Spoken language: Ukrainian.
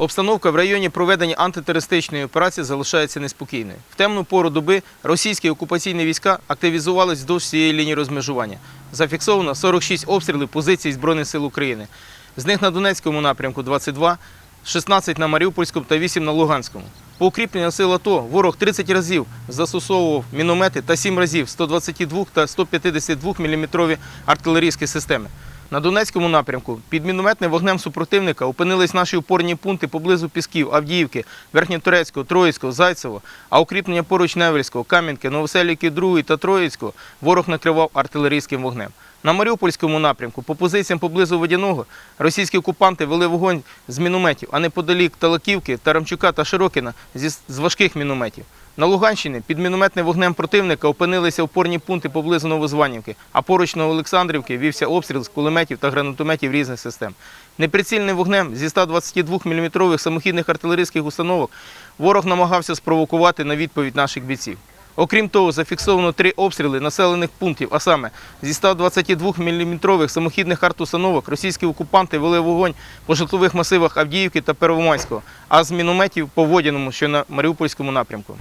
Обстановка в районі проведення антитерористичної операції залишається неспокійною. В темну пору доби російські окупаційні війська активізувались вздовж цієї лінії розмежування. Зафіксовано 46 обстрілів позицій Збройних сил України. З них на Донецькому напрямку 22, 16 на Маріупольському та 8 на Луганському. По укріпленню сил АТО ворог 30 разів застосовував міномети та 7 разів 122 та 152 мм артилерійські системи. На Донецькому напрямку під мінометним вогнем супротивника опинились наші опорні пункти поблизу Пісків, Авдіївки, Верхньотурецького, Троїцького, Зайцево, а укріплення поруч Невельського, Кам'янки, Новоселівки 2 та Троїцького ворог накривав артилерійським вогнем. На Маріупольському напрямку по позиціям поблизу Водяного російські окупанти вели вогонь з мінометів, а неподалік Талаківки, Тарамчука та Широкіна з важких мінометів. На Луганщині під мінометним вогнем противника опинилися опорні пункти поблизу Новозванівки, а поруч Новоолександрівки вівся обстріл з кулеметів та гранатометів різних систем. Неприцільним вогнем зі 122 мм самохідних артилерійських установок ворог намагався спровокувати на відповідь наших бійців. Окрім того, зафіксовано три обстріли населених пунктів, а саме зі 122 мм самохідних артустановок російські окупанти вели вогонь по житлових масивах Авдіївки та Первомайського, а з мінометів по Водяному, що на Маріупольському напрямку.